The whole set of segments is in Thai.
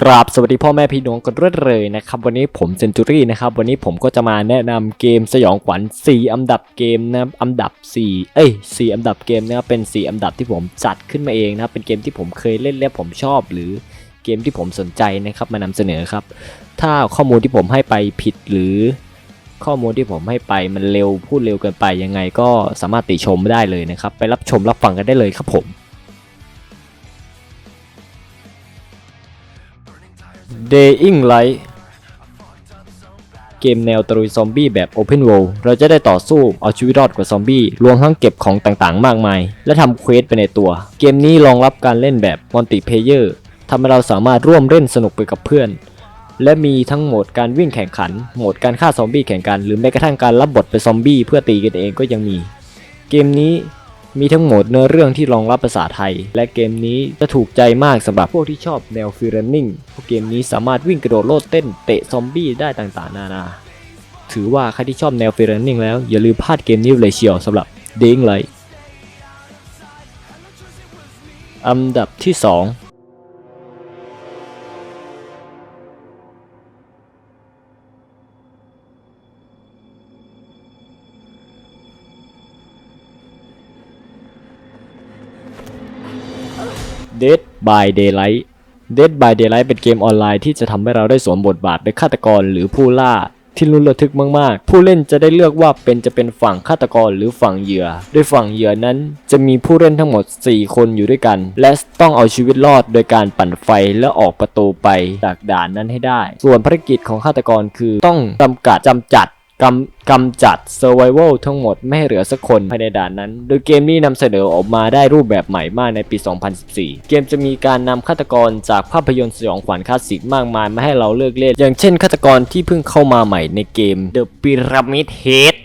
กราบสวัสดีพ่อแม่พี่น้องกันเรื่อยเลยนะครับ วันนี้ผมเซนจูรี่นะครับ วันนี้ผมก็จะมาแนะนำเกมสยองขวัญ 4 อันดับเกมนะอันดับ 4 เอ้ย 4 อันดับเกมนะครับเป็น 4 อันดับที่ผมจัดขึ้นมาเองนะครับ เป็นเกมที่ผมเคยเล่นและผมชอบหรือเกมที่ผมสนใจนะครับมานำเสนอครับ ถ้าข้อมูลที่ผมให้ไปผิดหรือ ข้อมูลที่ผมให้ไปมันเร็วพูดเร็วเกินไปยังไงก็สามารถติชมได้เลยนะครับ ไปรับชมรับฟังกันได้เลยครับผม Dying Light เกมแนวตะลุยซอมบี้แบบ Open World เราจะได้ต่อสู้เอาชีวิตรอดกว่าซอมบี้รวมทั้งเก็บของต่างๆ มากมาย และทำเควสไปในตัว เกมนี้รองรับการเล่นแบบมัลติเพเยอร์ทำให้เราสามารถร่วมเล่นสนุกไปกับเพื่อน และมีทั้งโหมดการวิ่งแข่งขัน โหมดการฆ่าซอมบี้แข่งกัน หรือแม้กระทั่งการรับบทเป็นซอมบี้เพื่อตีกันเองก็ยังมี เกมนี้ มีทั้งโหมดเนื้อเรื่องที่รองรับภาษาไทย และเกมนี้จะถูกใจมากสำหรับพวกที่ชอบแนวฟรีแลนนิ่งเพราะเกมนี้สามารถวิ่งกระโดดโลดเต้นเตะซอมบี้ได้ต่างๆ นานา ถือว่าใครที่ชอบแนวฟรีแลนนิ่งแล้วอย่าลืมพลาดเกมนี้เลยเชียวสำหรับเด้งเลยอันดับที่ 2 Dead by Daylight Dead by Daylight เป็นเกมออนไลน์ที่จะทำให้เราได้สวมบทบาทเป็นฆาตกรหรือผู้ล่าที่ลุ้นระทึกมาก ๆ ผู้เล่นจะได้เลือกว่าเป็นจะเป็นฝั่งฆาตกรหรือฝั่งเหยื่อ โดยฝั่งเหยื่อนั้นจะมีผู้เล่นทั้งหมด 4 คนอยู่ด้วยกัน และต้องเอาชีวิตรอดโดยการปั่นไฟและออกประตูไปจากด่านนั้นให้ได้ ส่วนภารกิจของฆาตกรคือต้องจำกัดจำจัด กำกำจัด Survival ทั้งหมดไม่ให้เหลือสักคนภายในด่านนั้น โดยเกมนี้นำเสนอออกมาได้รูปแบบใหม่มากในปี 2014 เกมจะมีการนำฆาตกรจากภาพยนตร์สยองขวัญคลาสสิกมากมายมาให้เราเลือกเล่น อย่างเช่นฆาตกรที่เพิ่งเข้ามาใหม่ในเกม The Pyramid Head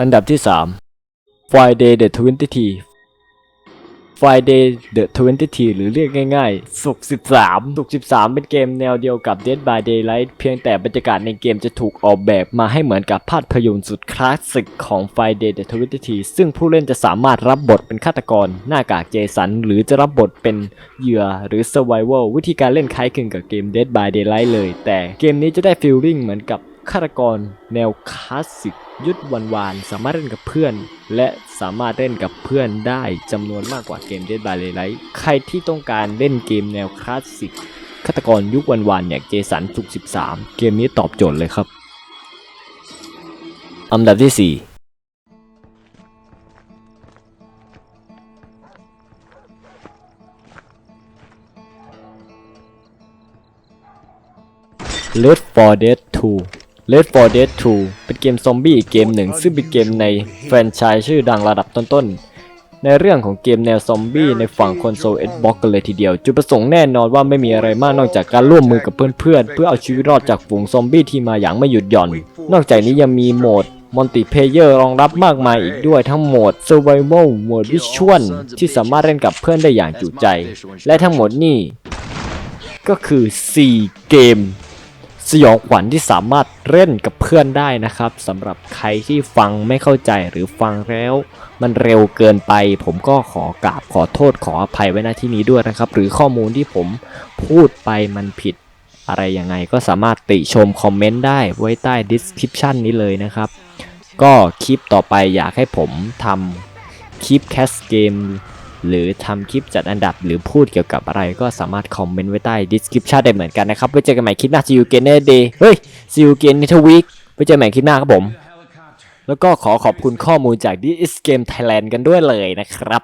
อันดับที่ 3 Friday the 20th Friday the 20th หรือเรียกง่ายๆศุก13ศุก13 เป็นเกมแนวเดียวกับ Dead by Daylight เพียงแต่บรรยากาศในเกมจะถูกออกแบบมาให้เหมือนกับภาพยนตร์สุดคลาสสิกของ Friday the 20th ซึ่งผู้เล่นจะสามารถรับบทเป็นฆาตกร หน้ากากเจสัน หรือจะรับบทเป็นเหยื่อหรือ Survival วิธีการเล่นคล้ายคลึงกับเกม Dead by Daylight เลย แต่เกมนี้จะได้ฟีลลิ่งเหมือนกับ ฆาตกรแนวคลาสสิกยุดวันวานสามารถเล่นกับเพื่อน และสามารถเล่นกับเพื่อนได้จำนวนมากกว่าเกม Dead by Daylight ใครที่ต้องการเล่นเกมแนวคลาสสิกฆาตกรยุควันวานอย่างเจสันสุก13 เกมนี้ตอบโจทย์เลยครับ อันดับที่4 Left 4 Dead 2 Left 4 Dead 2 เป็นเกมซอมบี้อีกเกมหนึ่ง ซึ่งเป็นเกมในแฟรนไชส์ชื่อดังระดับต้นๆ ในเรื่องของเกมแนวซอมบี้ในฝั่งคอนโซล Xbox กันเลยทีเดียว จุดประสงค์แน่นอนว่าไม่มีอะไรมากนอกจากการร่วมมือกับเพื่อนๆ เพื่อเอาชีวิตรอดจากฝูงซอมบี้ที่มาอย่างไม่หยุดหย่อน นอกจากนี้ยังมีโหมดมัลติเพเยอร์รองรับมากมายอีกด้วยทั้งโหมด Survival โหมดวิชวลที่สามารถเล่นกับเพื่อนได้อย่างจุใจ และทั้งหมดนี่ก็คือ 4 เกม สยองขวัญที่สามารถเล่นกับเพื่อนได้นะครับสำหรับใครที่ฟังไม่เข้าใจหรือฟังแล้ว มันเร็วเกินไป ผมก็ขอกราบขอโทษขออภัยไว้ณที่นี้ด้วยนะครับ หรือข้อมูลที่ผมพูดไปมันผิดอะไรยังไงก็สามารถติชมคอมเมนต์ได้ไว้ใต้ description นี้เลยนะครับ ก็คลิปต่อไปอยากให้ผมทำคลิปแคสเกม หรือทำคลิปจัดอันดับหรือพูดเกี่ยวกับอะไรก็สามารถคอมเมนต์ไว้ใต้ description ได้เหมือนกันนะครับไว้เจอกันใหม่คลิปหน้า see you again next day เฮ้ย see you again next week ไว้เจอกันใหม่คลิปหน้าครับผม แล้วก็ขอขอบคุณข้อมูลจาก this Game Thailand กันด้วยเลยนะครับ